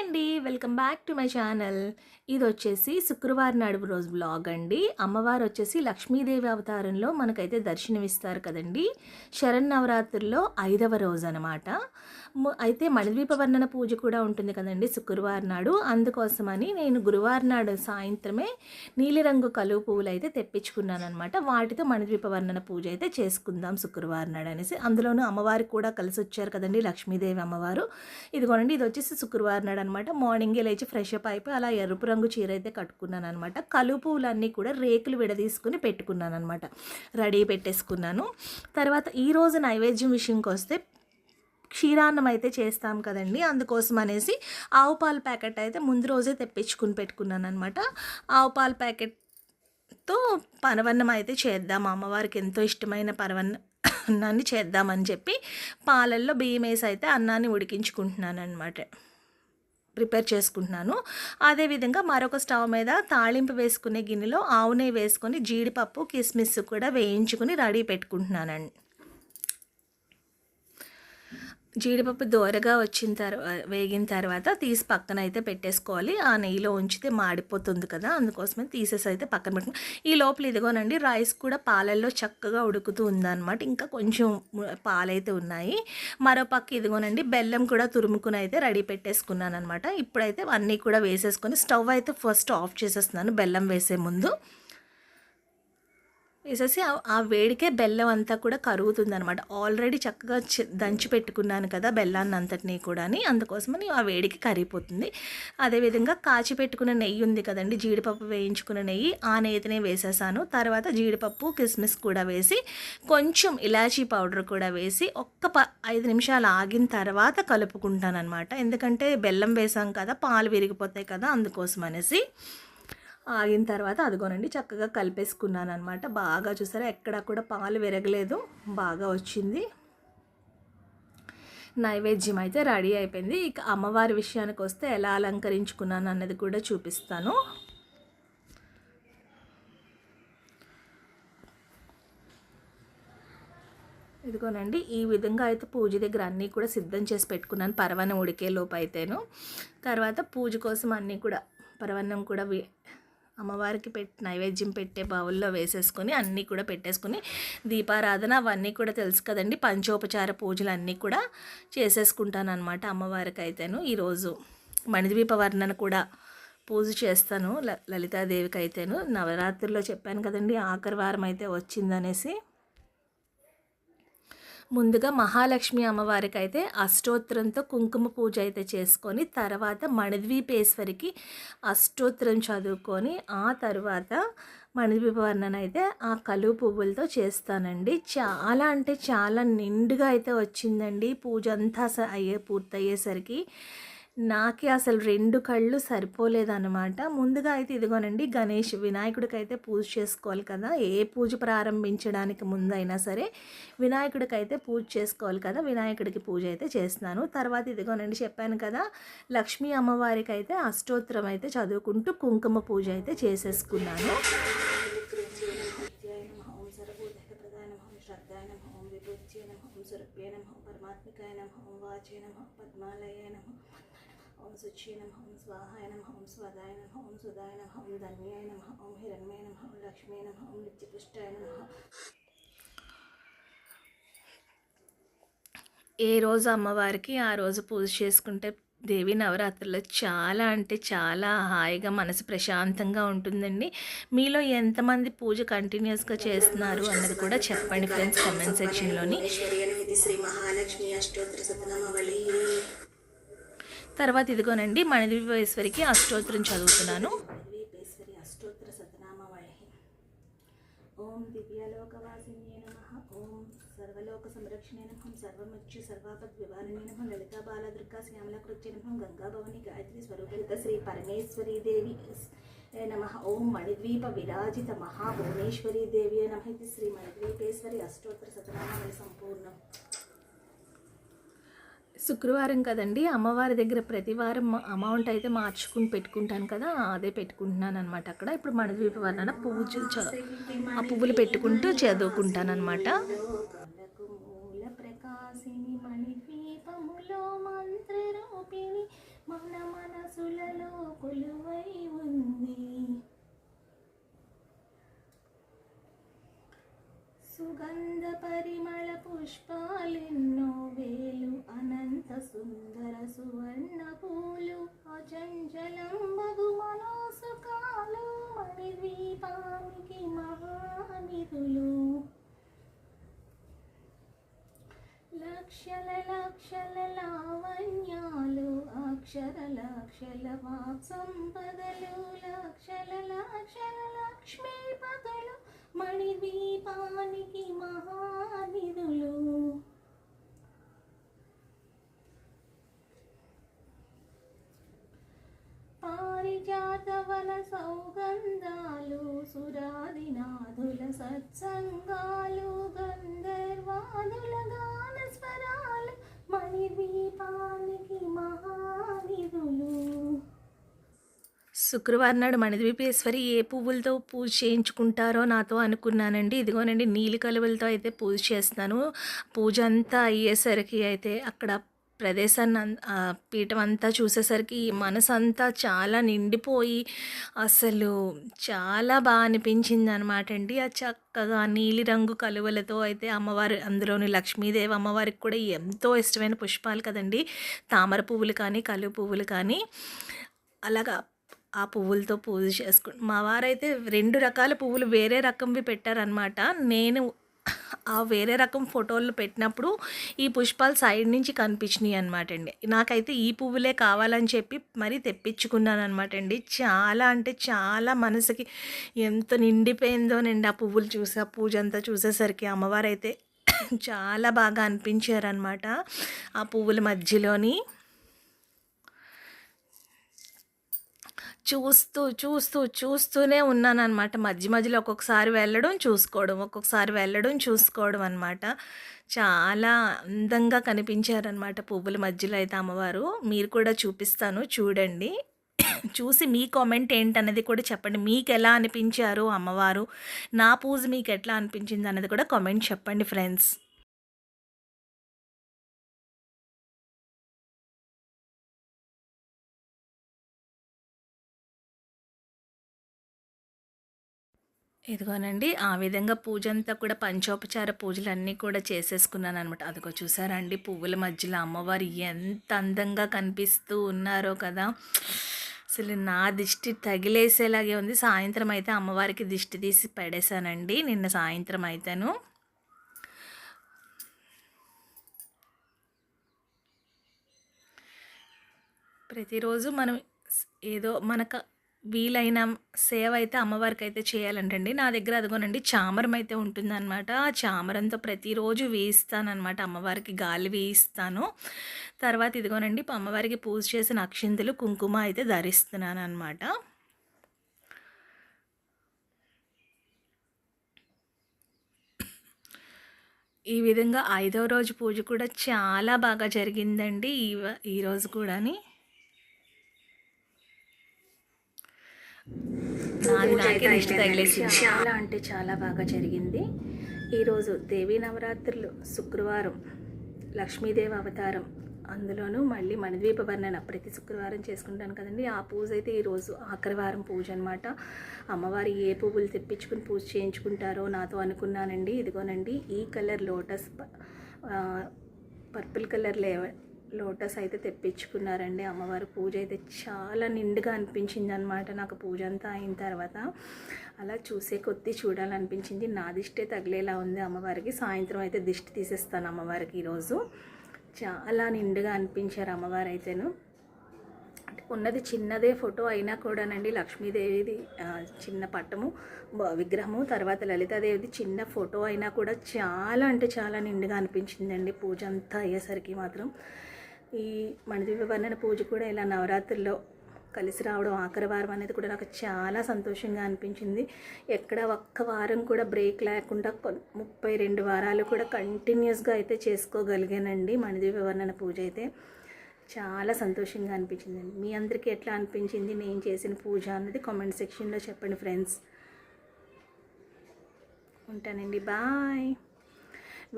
అండి. Welcome back to my channel. ఇది వచ్చేసి శుక్రవారం నాడు రోజు బ్లాగ్ అండి. అమ్మవారు వచ్చేసి లక్ష్మీదేవి అవతారంలో మనకైతే దర్శనమిస్తారు కదండి. శరన్నవరాత్రుల్లో ఐదవ రోజు అనమాట అయితే మణిద్వీప వర్ణన పూజ కూడా ఉంటుంది కదండి శుక్రవారం నాడు. అందుకోసమని నేను గురువారం నాడు సాయంత్రమే నీలిరంగు కలువు పువ్వులు అయితే తెప్పించుకున్నాను అనమాట వాటితో మణిద్వీప వర్ణన పూజ అయితే చేసుకుందాం శుక్రవారం నాడు అనేసి. అందులోనూ అమ్మవారికి కూడా కలిసి వచ్చారు కదండి లక్ష్మీదేవి అమ్మవారు. ఇదిగోనండి ఇది వచ్చేసి శుక్రవారం నాడు అనమాట మార్నింగే లేచి ఫ్రెష్ అప్ అయిపోయి అలా ఎరుపు రంగు చీర అయితే కట్టుకున్నాను అనమాట కలుపు పువ్వులన్నీ కూడా రేకులు విడదీసుకుని పెట్టుకున్నాను అనమాట రెడీ పెట్టేసుకున్నాను. తర్వాత ఈరోజు నైవేద్యం విషయంకి వస్తే క్షీరాన్నం అయితే చేస్తాం కదండి. అందుకోసం అనేసి ఆవు పాల ప్యాకెట్ అయితే ముందు రోజే తెప్పించుకుని పెట్టుకున్నాను అనమాట ఆవు పాల ప్యాకెట్తో పనవన్నం అయితే చేద్దాం. అమ్మవారికి ఎంతో ఇష్టమైన పరవన్న అన్నాన్ని చేద్దామని చెప్పి పాలల్లో బియ్యం వేసి అయితే అన్నాన్ని ఉడికించుకుంటున్నాను అనమాట ప్రిపేర్ చేసుకుంటున్నాను. అదేవిధంగా మరొక స్టవ్ మీద తాళింపు వేసుకునే గిన్నెలో ఆవు నెయ్యి వేసుకొని జీడిపప్పు కిస్మిస్ కూడా వేయించుకుని రెడీ పెట్టుకుంటున్నానండి. జీడిపప్పు దోరగా వచ్చిన తర్వాత వేగిన తర్వాత తీసి పక్కన అయితే పెట్టేసుకోవాలి. ఆ నెయ్యిలో ఉంచితే మాడిపోతుంది కదా అందుకోసమే తీసేసి అయితే పక్కన పెట్టుకుని ఈ లోపల ఇదిగోనండి రైస్ కూడా పాలల్లో చక్కగా ఉడుకుతూ ఉందన్నమాట. ఇంకా కొంచెం పాలైతే ఉన్నాయి. మరో పక్క ఇదిగోనండి బెల్లం కూడా తురుముకుని అయితే రెడీ పెట్టేసుకున్నాను అనమాట ఇప్పుడైతే అన్నీ కూడా వేసేసుకొని స్టవ్ అయితే ఫస్ట్ ఆఫ్ చేసేస్తున్నాను బెల్లం వేసే ముందు. వేసేసి ఆ వేడికే బెల్లం అంతా కూడా కరుగుతుంది అనమాట ఆల్రెడీ చక్కగా దంచి పెట్టుకున్నాను కదా బెల్లాన్ని అంతటినీ కూడా అని అందుకోసమని ఆ వేడికి కరిగిపోతుంది. అదేవిధంగా కాచి పెట్టుకున్న నెయ్యి ఉంది కదండి జీడిపప్పు వేయించుకున్న నెయ్యి ఆ నెయ్యితోనే వేసేసాను. తర్వాత జీడిపప్పు కిస్మిస్ కూడా వేసి కొంచెం ఇలాచీ పౌడర్ కూడా వేసి ఒక్క ప ఐదు నిమిషాలు ఆగిన తర్వాత కలుపుకుంటాను అనమాట ఎందుకంటే బెల్లం వేసాం కదా పాలు విరిగిపోతాయి కదా అందుకోసం అనేసి ఆగిన తర్వాత అదిగోనండి చక్కగా కలిపేసుకున్నాను అనమాట బాగా చూసారా ఎక్కడ కూడా పాలు విరగలేదు. బాగా వచ్చింది. నైవేద్యం అయితే రెడీ అయిపోయింది. ఇక అమ్మవారి విషయానికి వస్తే ఎలా అలంకరించుకున్నాను అన్నది కూడా చూపిస్తాను. ఇదిగోనండి ఈ విధంగా అయితే పూజ దగ్గర అన్నీ కూడా సిద్ధం చేసి పెట్టుకున్నాను పరవన్నం ఉడికే లోపు అయితేను. తర్వాత పూజ కోసం అన్నీ కూడా పరవన్నం కూడా అమ్మవారికి పెట్టి నైవేద్యం పెట్టే బౌల్లో వేసేసుకొని అన్నీ కూడా పెట్టేసుకొని దీపారాధన అవన్నీ కూడా తెలుసు కదండి. పంచోపచార పూజలు అన్నీ కూడా చేసేసుకుంటాను అనమాట అమ్మవారికి అయితేను ఈరోజు మణిద్వీప వర్ణన కూడా పూజ చేస్తాను. లలితాదేవికి అయితేను నవరాత్రిలో చెప్పాను కదండి ఆఖరి వారం అయితే వచ్చిందనేసి ముందుగా మహాలక్ష్మి అమ్మవారికి అయితే అష్టోత్తరంతో కుంకుమ పూజ అయితే చేసుకొని తర్వాత మణిద్వీపేశ్వరికి అష్టోత్తరం చదువుకొని ఆ తర్వాత మణిద్వీపవర్ణన అయితే ఆ కలువు పువ్వులతో చేస్తానండి. చాలా అంటే చాలా నిండుగా అయితే వచ్చిందండి. పూజ అంతా అయ్యే పూర్తయ్యేసరికి. నాకే అసలు రెండు కళ్ళు సరిపోలేదన్నమాట. ముందుగా అయితే ఇదిగోనండి గణేష్ వినాయకుడికి అయితే పూజ చేసుకోవాలి కదా. ఏ పూజ ప్రారంభించడానికి ముందైనా సరే వినాయకుడికి అయితే పూజ చేసుకోవాలి కదా. వినాయకుడికి పూజ అయితే చేస్తున్నాను. తర్వాత ఇదిగోనండి చెప్పాను కదా లక్ష్మీ అమ్మవారికి అయితే అష్టోత్తరం అయితే చదువుకుంటూ కుంకుమ పూజ అయితే చేసేసుకున్నాను. పరమాత్మికాయ నమ ఓం వాచే నమ పద్మాలయ నమ శుచ్యే నమ ఓం స్వాహాయ నమ ఓం స్వదాయ నమ ఓం సుదాయ నమ ఓం ధన్యాయ నమ ఓం హిరణ్మయ నమ ఓం లక్ష్మీ నమ ఓం నిత్యపుష్టాయ నమ ఏ రోజు అమ్మవారికి ఆ రోజు పూజ చేసుకుంటే దేవి నవరాత్రుల్లో చాలా అంటే చాలా హాయిగా మనసు ప్రశాంతంగా ఉంటుందండి. మీలో ఎంతమంది పూజ కంటిన్యూస్గా చేస్తున్నారు అన్నది కూడా చెప్పండి ఫ్రెండ్స్ కమెంట్ సెక్షన్లోని శ్రీ మహాలక్ష్మి అష్టోత్తర తర్వాత ఇదిగోనండి మణిదీపేశ్వరికి అష్టోత్తరం చదువుతున్నాను. అష్టోత్తర సతనామవళి ఓం దివ్యలోకవాసిన్యే నమ. ఓం సర్వలోక సంరక్షణే నమః. సర్వమృత్యు సర్వాపద్ వివారిణే నమః. లలితా బాలదుర్గా శ్యామలకృత్య నమః. గంగాభవని గాయత్రి స్వరూపిత శ్రీ పరమేశ్వరీ దేవి నమ. ఓం మణిద్వీప విరాజిత మహాభువనేశ్వరీ దేవి నమ. ఇది శ్రీ మణిద్వీపేశ్వరి అష్టోత్తర సతనామవళి సంపూర్ణం. శుక్రవారం కదండి. అమ్మవారి దగ్గర ప్రతి వారం అమౌంట్ అయితే మార్చుకుని పెట్టుకుంటాను కదా అదే పెట్టుకుంటున్నాను అనమాట అక్కడ. ఇప్పుడు మణద్వీప వలన పువ్వు ఆ పువ్వులు పెట్టుకుంటూ చదువుకుంటాను అనమాట మన మనసులలో కొలువై ఉంది. సుగంధ పరిమళ పుష్పాలెన్నో వేలు అనంత సుందర సువర్ణ పూలు అచంచలంబగు మనోసుకాలు మణిద్వీపానికి మహానిధులు. లక్షల లక్షల లావణ్యాలు అక్షర లక్షల వాక్ సంపదలు లక్షల లక్షల లక్ష్మీపతులు మణిద్వీపానికి మహానిధులు. పారిజాతవన సౌగంధాలు సురాదినాథుల సత్సంగాలుగా శుక్రవారం నాడు మణిద్వీపేశ్వరి ఏ పువ్వులతో పూజ చేయించుకుంటారో నాతో అనుకున్నానండి. ఇదిగోనండి నీలి కలువలతో అయితే పూజ చేస్తాను. పూజ అంతా అయ్యేసరికి అయితే అక్కడ ప్రదేశాన్ని పీఠం అంతా చూసేసరికి మనసు అంతా చాలా నిండిపోయి అసలు చాలా బాగా అనిపించింది అనమాట అండి ఆ చక్కగా నీలిరంగు కలువలతో అయితే అమ్మవారు అందులోని లక్ష్మీదేవి అమ్మవారికి కూడా ఎంతో ఇష్టమైన పుష్పాలు కదండి. తామర పువ్వులు కానీ కలువ పువ్వులు కానీ అలాగా ఆ పువ్వులతో పూజ చేసుకు మా వారైతే రెండు రకాల పువ్వులు వేరే రకంవి పెట్టారనమాట నేను ఆ వేరే రకం ఫోటోలు పెట్టినప్పుడు ఈ పుష్పాలు సైడ్ నుంచి కనిపించినాయి అనమాట అండి. నాకైతే ఈ పువ్వులే కావాలని చెప్పి మరీ తెప్పించుకున్నాను అనమాట అండి. చాలా అంటే చాలా మనసుకి ఎంత నిండిపోయిందోనండి ఆ పువ్వులు చూసి ఆ పూజ అంతా చూసేసరికి అమ్మవారు అయితే చాలా బాగా అనిపించారనమాట ఆ పువ్వుల మధ్యలోని చూస్తూ చూస్తూ చూస్తూనే ఉన్నాను అనమాట మధ్య మధ్యలో ఒక్కొక్కసారి వెళ్ళడం చూసుకోవడం ఒక్కొక్కసారి వెళ్ళడం చూసుకోవడం అనమాట చాలా అందంగా కనిపించారనమాట పువ్వుల మధ్యలో అయితే అమ్మవారు. మీరు కూడా చూపిస్తాను చూడండి. చూసి మీ కామెంట్ ఏంటనేది కూడా చెప్పండి. మీకు ఎలా అనిపించారు అమ్మవారు? నా పూజ మీకు ఎట్లా అనిపించింది అనేది కూడా కామెంట్ చెప్పండి ఫ్రెండ్స్. ఇదిగోనండి ఆ విధంగా పూజ అంతా కూడా పంచోపచార పూజలు అన్నీ కూడా చేసేసుకున్నాను అనమాట అదిగో చూసారా అండి పువ్వుల మధ్యలో అమ్మవారు ఎంత అందంగా కనిపిస్తూ ఉన్నారో కదా. అసలు నా దిష్టి తగిలేసేలాగే ఉంది. సాయంత్రం అయితే అమ్మవారికి దిష్టి తీసి పడేశానండి నిన్న సాయంత్రం అయితేను. ప్రతిరోజు మనం ఏదో మనకు వీలైన సేవ అయితే అమ్మవారికి అయితే చేయాలంటండి. నా దగ్గర అదిగోనండి చామరం అయితే ఉంటుందన్నమాట. ఆ చామరంతో ప్రతిరోజు వేయిస్తానమాట అమ్మవారికి గాలి వేయిస్తాను. తర్వాత ఇదిగోనండి అమ్మవారికి పూజ చేసిన అక్షింతలు కుంకుమ అయితే ధరిస్తున్నాను అనమాట ఈ విధంగా ఐదవ రోజు పూజ కూడా చాలా బాగా జరిగిందండి. ఈ ఈరోజు కూడాని. నాది నాకే దిష్టి తగిలేసింది. చాలా అంటే చాలా బాగా జరిగింది. ఈరోజు దేవీ నవరాత్రులు శుక్రవారం లక్ష్మీదేవి అవతారం అందులోనూ మళ్ళీ మణిద్వీప వర్ణన ప్రతి శుక్రవారం చేసుకుంటాను కదండి. ఆ పూజ అయితే ఈరోజు ఆఖరి వారం పూజ అనమాట అమ్మవారి ఏ పువ్వులు తెప్పించుకుని పూజ చేయించుకుంటారో నాతో అనుకున్నానండి. ఇదిగోనండి ఈ కలర్ లోటస్ పర్పుల్ కలర్ లే లోటస్ అయితే తెప్పించుకున్నారండి. అమ్మవారి పూజ అయితే చాలా నిండుగా అనిపించింది అనమాట నాకు పూజ అంతా అయిన తర్వాత అలా చూసే కొద్దీ చూడాలనిపించింది. నా దిష్టే తగిలేలా ఉంది అమ్మవారికి. సాయంత్రం అయితే దిష్టి తీసేస్తాను అమ్మవారికి ఈరోజు. చాలా నిండుగా అనిపించారు అమ్మవారు అయితేను ఉన్నది చిన్నదే ఫోటో అయినా కూడానండి. లక్ష్మీదేవిది చిన్న పట్టము విగ్రహము తర్వాత లలితాదేవిది చిన్న ఫోటో అయినా కూడా చాలా అంటే చాలా నిండుగా అనిపించిందండి. పూజ అంతా అయ్యేసరికి మాత్రం. ఈ మణిదీప వర్ణన పూజ కూడా ఇలా నవరాత్రుల్లో కలిసి రావడం ఆఖరి వారం అనేది కూడా నాకు చాలా సంతోషంగా అనిపించింది. ఎక్కడ ఒక్క వారం కూడా బ్రేక్ లేకుండా ముప్పై రెండు వారాలు కూడా కంటిన్యూస్గా అయితే చేసుకోగలిగానండి మణిదీప వర్ణన పూజ అయితే. చాలా సంతోషంగా అనిపించిందండి. మీ అందరికీ ఎట్లా అనిపించింది? నేను చేసిన పూజ అన్నది కామెంట్ సెక్షన్లో చెప్పండి ఫ్రెండ్స్. ఉంటానండి. బాయ్.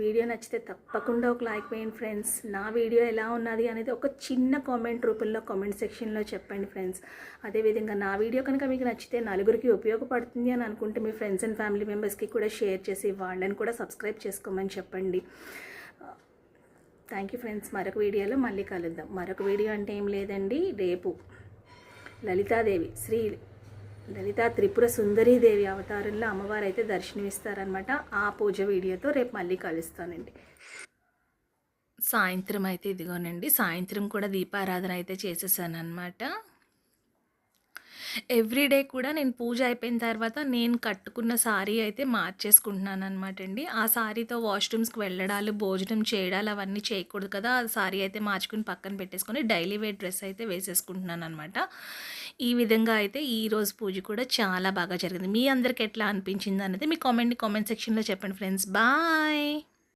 వీడియో నచ్చితే తప్పకుండా ఒక లైక్ వేయండి ఫ్రెండ్స్. నా వీడియో ఎలా ఉన్నది అనేది ఒక చిన్న కామెంట్ రూపంలో కామెంట్ సెక్షన్లో చెప్పండి ఫ్రెండ్స్. అదేవిధంగా నా వీడియో కనుక మీకు నచ్చితే నలుగురికి ఉపయోగపడుతుంది అని అనుకుంటే మీ ఫ్రెండ్స్ అండ్ ఫ్యామిలీ మెంబర్స్కి కూడా షేర్ చేసి వాళ్ళని కూడా సబ్స్క్రైబ్ చేసుకోమని చెప్పండి. Thank you friends. మరొక వీడియోలో మళ్ళీ కలుద్దాం. మరొక వీడియో అంటే ఏం లేదండి. రేపు లలితాదేవి శ్రీ లలిత త్రిపుర సుందరీదేవి అవతారంలో అమ్మవారు అయితే దర్శనమిస్తారనమాట ఆ పూజ వీడియోతో రేపు మళ్ళీ కలుస్తానండి. సాయంత్రం అయితే ఇదిగోనండి సాయంత్రం కూడా దీపారాధన అయితే చేసేసాను అనమాట ఎవ్రీడే కూడా నేను పూజ అయిపోయిన తర్వాత నేను కట్టుకున్న సారీ అయితే మార్చేసుకుంటున్నాను అనమాట అండి. ఆ సారీతో వాష్రూమ్స్కి వెళ్ళడాలు భోజనం చేయడాలు అవన్నీ చేయకూడదు కదా. ఆ సారీ అయితే మార్చుకుని పక్కన పెట్టేసుకొని డైలీ వేర్ డ్రెస్ అయితే వేసేసుకుంటున్నాను అనమాట ఈ విధంగా అయితే ఈ రోజు పూజ కూడా చాలా బాగా జరిగింది. మీ అందరికి ఎట్లా అనిపించింది అనేది మీ కామెంట్ కామెంట్ సెక్షన్లో చెప్పండి ఫ్రెండ్స్. బాయ్!